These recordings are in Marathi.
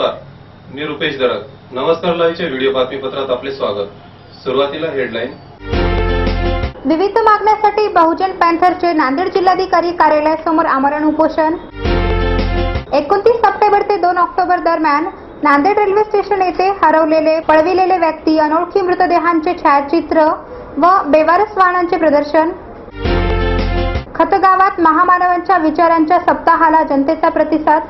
नमस्कार मी रुपेश दरक नमस्कार लाईव्हच्या व्हिडिओ बातमीपत्रात आपले स्वागत. सुरुवातीला हेडलाईन. विविध मागण्यासाठी बहुजन पॅन्थरचे नांदेड जिल्हाधिकारी कार्यालयासमोर आमरण उपोषण. एकोणतीस सप्टेंबर ते दोन ऑक्टोबर दरम्यान नांदेड रेल्वे स्टेशन येथे हरवलेले पळविलेले व्यक्ती अनोळखी मृतदेहांचे छायाचित्र व बेवारस वाहनांचे प्रदर्शन. खतगावात महामानवांच्या विचारांच्या सप्ताहाला जनतेचा प्रतिसाद.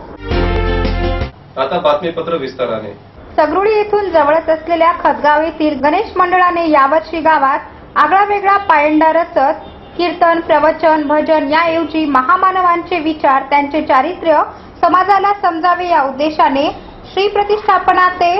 आता बातमीपत्र विस्ताराने. सगरुडी येथून जवळच असलेल्या खतगाव येथील गणेश मंडळाने यावर्षी गावात आगळा वेगळा पायंडा रचत कीर्तन प्रवचन भजन याऐवजी महामानवांचे विचार त्यांचे चारित्र्य समाजाला समजावे या उद्देशाने श्री प्रतिष्ठापना ते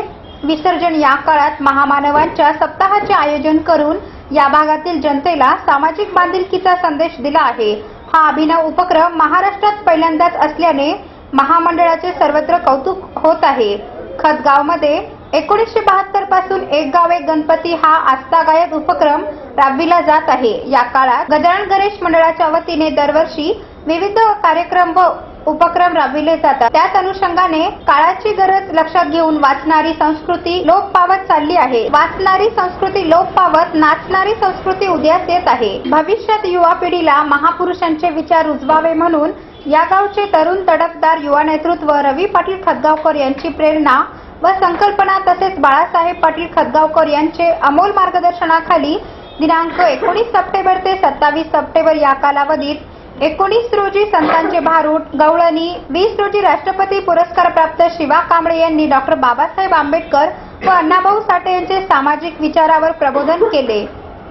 विसर्जन या काळात महामानवांच्या सप्ताहाचे आयोजन करून या भागातील जनतेला सामाजिक बांधिलकीचा संदेश दिला आहे. हा अभिनव उपक्रम महाराष्ट्रात पहिल्यांदाच असल्याने महामंडळाचे सर्वत्र कौतुक होत आहे. खतगावमध्ये एकोणीसशे बहात्तरपासून एक गाव एक गणपती हा आस्थागायत उपक्रम राबविला जात आहे. या काळात गजानन गणेश मंडळाच्या वतीने दरवर्षी विविध कार्यक्रम व उपक्रम राबविले जातात. त्याच अनुषंगाने काळाची गरज लक्षात घेऊन वाचणारी संस्कृती लोप पावत चालली आहे. वाचणारी संस्कृती लोप पावत नाचणारी संस्कृती उदयास येत आहे. भविष्यात युवा पिढीला महापुरुषांचे विचार रुजवावे म्हणून या गावचे तरुण तडफदार युवा नेतृत्व रवी पाटील खतगावकर यांची प्रेरणा व संकल्पना तसेच बाळासाहेब पाटील खतगावकर यांचे अमोल मार्गदर्शनाखाली दिनांक एकोणीस सप्टेंबर ते सत्तावीस सप्टेंबर या कालावधीत एकोणीस रोजी संतांचे भारूड गवळणी वीस रोजी राष्ट्रपती पुरस्कार प्राप्त शिवा कांबळे यांनी डॉक्टर बाबासाहेब आंबेडकर व अण्णाभाऊ साठे यांचे सामाजिक विचारावर प्रबोधन केले.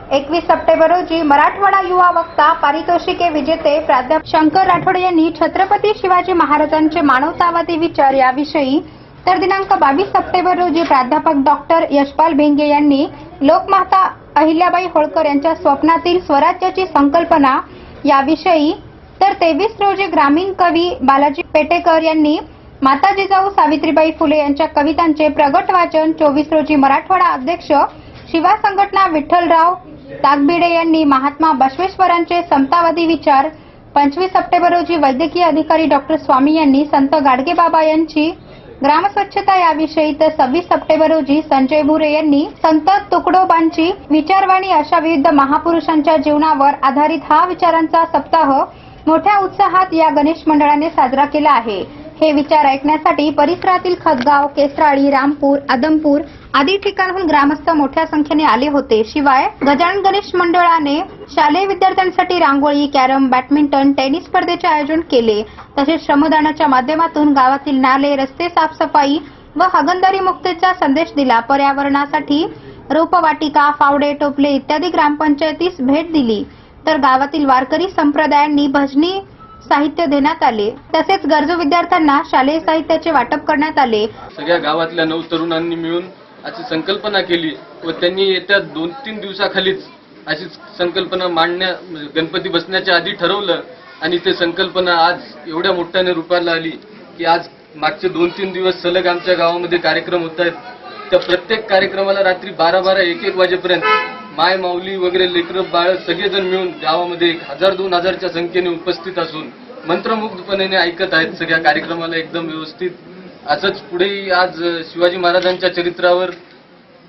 एकवीस सप्टेंबर रोजी मराठवाडा युवा वक्ता पारितोषिके विजेते प्राध्यापक शंकर राठोड यांनी छत्रपती शिवाजी महाराजांचे मानवतावादी विचार याविषयी तर दिनांक बावीस सप्टेंबर रोजी प्राध्यापक डॉक्टर यशपाल भेंगे यांनी लोकमाता अहिल्याबाई होळकर यांच्या स्वप्नातील स्वराज्याची संकल्पना याविषयी तर तेवीस रोजी ग्रामीण कवी बालाजी पेटेकर यांनी माता जिजाऊ सावित्रीबाई फुले यांच्या कवितांचे प्रगट वाचन चोवीस रोजी मराठवाडा अध्यक्ष शिवा संघटना विठ्ठलराव ताकबिडे यांनी महात्मा बसवेश्वरांचे समतावादी विचार पंचवीस सप्टेंबर रोजी वैद्यकीय अधिकारी डॉक्टर स्वामी यांनी संत गाडगेबाबा यांची ग्रामस्वच्छता याविषयी तर सव्वीस सप्टेंबर रोजी संजय भुरे यांनी संत तुकडोबांची विचारवाणी अशा विविध महापुरुषांच्या जीवनावर आधारित हा विचारांचा सप्ताह मोठ्या उत्साहात या गणेश मंडळाने साजरा केला आहे. हे विचार ऐकण्यासाठी परिसरातील खतगाव केसराळी रामपूर आदमपूर आदी ठिकाणहून ग्रामस्थ मोठ्या संख्येने आले होते. शिवाय गजानन गणेश मंडळाने शालेय विद्यार्थ्यांसाठी रांगोळी कॅरम बॅडमिंटन टेनिस स्पर्धेचे आयोजन केले. तसेच श्रमदानाच्या माध्यमातून गावातील नाले रस्ते साफसफाई व हगनदारी मुक्तीचा संदेश दिला. पर्यावरणासाठी रोपवाटिका फावडे टोपले इत्यादी ग्रामपंचायतीस भेट दिली. तर गावातील वारकरी संप्रदायांनी भजनी साहित्य देण्यात आले. तसेच गरजू विद्यार्थ्यांना शालेय साहित्याचे वाटप करण्यात आले. सगळ्या गावातल्या नऊ तरुणांनी मिळून अशी संकल्पना केली व त्यांनी येत्या दोन तीन दिवसाखालीच अशी संकल्पना मांडण्या म्हणजे गणपती बसण्याच्या आधी ठरवलं आणि ते संकल्पना आज एवढ्या मोठ्याने रूपाला आली की आज मागचे दोन तीन दिवस सलग आमच्या गावामध्ये कार्यक्रम होत आहेत. त्या प्रत्येक कार्यक्रमाला रात्री बारा बारा एक एक वाजेपर्यंत माय माऊली वगैरे लेकरं बाळ सगळेजण मिळून गावामध्ये एक हजार दोन हजारच्या संख्येने उपस्थित असून मंत्रमुग्धपणे ऐकत आहेत. सगळ्या कार्यक्रमाला एकदम व्यवस्थित असंच पुढे आज शिवाजी महाराजांच्या चरित्रावर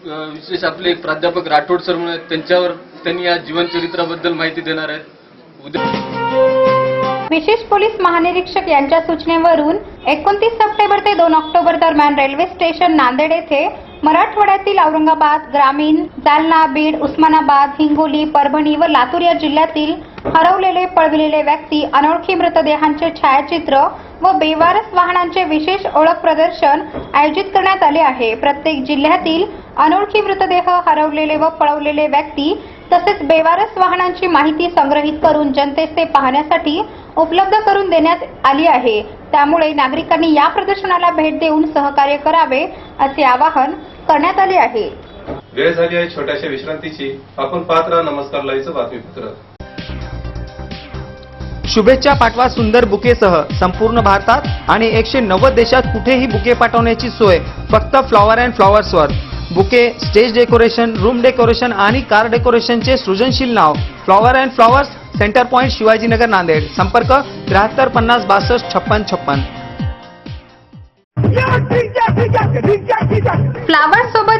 विशेष आपले प्राध्यापक राठोड सर म्हणून आहेत, त्यांच्यावर त्यांनी या जीवनचरित्राबद्दल माहिती देणार आहेत. उद्या विशेष पोलीस महानिरीक्षक यांच्या सूचनेवरून एकोणतीस सप्टेंबर ते दोन ऑक्टोबर दरम्यान रेल्वे स्टेशन नांदेड येथे मराठवाड्यातील औरंगाबाद ग्रामीण जालना बीड उस्मानाबाद हिंगोली परभणी व लातूर या जिल्ह्यातील हरवलेले पळविलेले व्यक्ती अनोळखी मृतदेहांचे छायाचित्र व बेवारस वाहनांचे विशेष ओळख प्रदर्शन आयोजित करण्यात आले आहे. प्रत्येक जिल्ह्यातील अनोळखी मृतदेह हरवलेले व पळवलेले व्यक्ती तसेच बेवारस वाहनांची माहिती संग्रहित करून जनतेस ते पाहण्यासाठी उपलब्ध करून देण्यात आली आहे. त्यामुळे नागरिकांनी या प्रदर्शनाला भेट देऊन सहकार्य करावे असे आवाहन करण्यात आले आहे. वेळ झाली आहे छोट्याशा विश्रांतीची. आपण पात्र नमस्कार लाईचं बातमीपत्र. शुभेच्छा पाठवा सुंदर बुकेसह संपूर्ण भारतात आणि एकशे नव्वद देशात कुठेही बुके पाठवण्याची सोय फक्त flower and फ्लॉवर्सवर. Bouquet stage decoration room decoration आणि कार डेकोरेशनचे सृजनशील नाव flower and flowers centre point Shivajinagar Nanded. संपर्क त्र्याहत्तर पन्नास बासष्ट छप्पन छप्पन. फ्लावर सोबत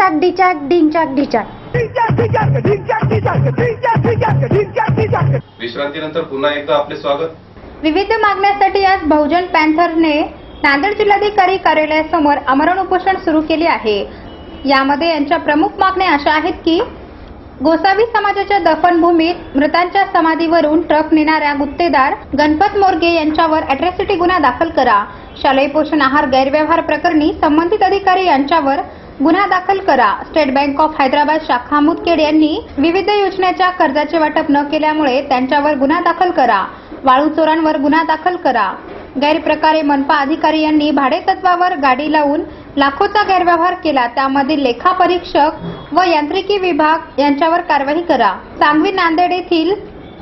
डिंचाक डिचाक डिंचाक डिचाक विश्रांतीनंतर पुन्हा एकदा आपले स्वागत. विविध मागण्यासाठी आज बहुजन पॅन्थरने नांदेड जिल्हाधिकारी कार्यालयासमोर आमरण उपोषण सुरू केले आहे. यामध्ये यांच्या प्रमुख मागण्या अशा आहेत की गोसावी समाजाच्या दफनभूमीत मृतांच्या समाधीवरून ट्रक नेणाऱ्या गुत्तेदार गणपत मोरगे यांच्यावर अॅट्रॉसिटी गुन्हा दाखल करा. शालेय पोषण आहार गैरव्यवहार प्रकरणी संबंधित अधिकारी यांच्यावर गुन्हा दाखल करा. स्टेट बँक ऑफ हैदराबाद शाखा मुदखेड यांनी विविध योजनेच्या कर्जाचे वाटप न केल्यामुळे त्यांच्यावर गुन्हा दाखल करा. वाळू चोरांवर गुन्हा दाखल करा. गैरप्रकारे मनपा अधिकारी यांनी भाडेतत्वावर गाडी लावून लाखोचा गैरव्यवहार केला. त्यामधील लेखापरीक्षक व यांत्रिकी विभाग यांच्यावर कारवाई करा. सांगवी नांदेड येथील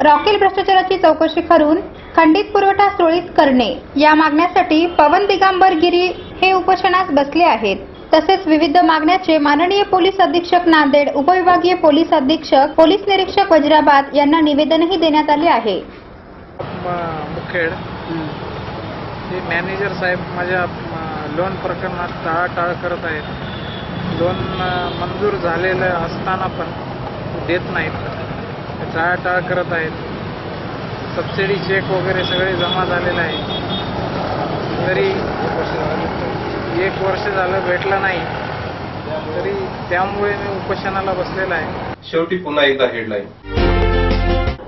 रॉकेल भ्रष्टाचाराची चौकशी करून खंडित पुरवठा सुरळीत करणे. या मागण्यासाठी पवन दिगंबर गिरी हे उपोषणास बसले आहेत. तसेच विविध मागण्याचे माननीय पोलीस अधीक्षक नांदेड उपविभागीय पोलीस अधीक्षक पोलीस निरीक्षक वज्राबाद यांना निवेदनही देण्यात आले आहे. मुखेड ते मॅनेजर साहेब माझ्या लोन प्रकरणात टाळाटाळ करत आहेत. लोन मंजूर झालेलं असताना पण देत नाहीत. टाळाटाळ करत आहेत. सबसिडी चेक वगैरे सगळे जमा झालेलं आहे तरी एक वर्ष झालं भेटलं नाही. तरी त्यामुळे मी उपोषणाला बसलेला आहे. शेवटी पुन्हा एकदा हेडलाईन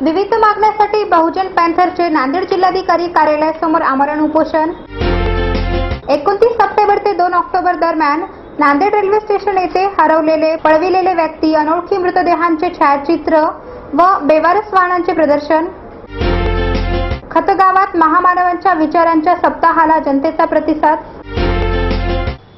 विविध मागण्यासाठी बहुजन पॅन्थरचे नांदेड जिल्हाधिकारी कार्यालयासमोर आमरण उपोषण. एकोणतीस सप्टेंबर ते दोन ऑक्टोबर दरम्यान नांदेड रेल्वे स्टेशन येथे हरवलेले पळविलेले व्यक्ती अनोळखी मृतदेहांचे छायाचित्र व बेवारस वाहनांचे प्रदर्शन. खतगावात महामानवांच्या विचारांच्या सप्ताहाला जनतेचा प्रतिसाद.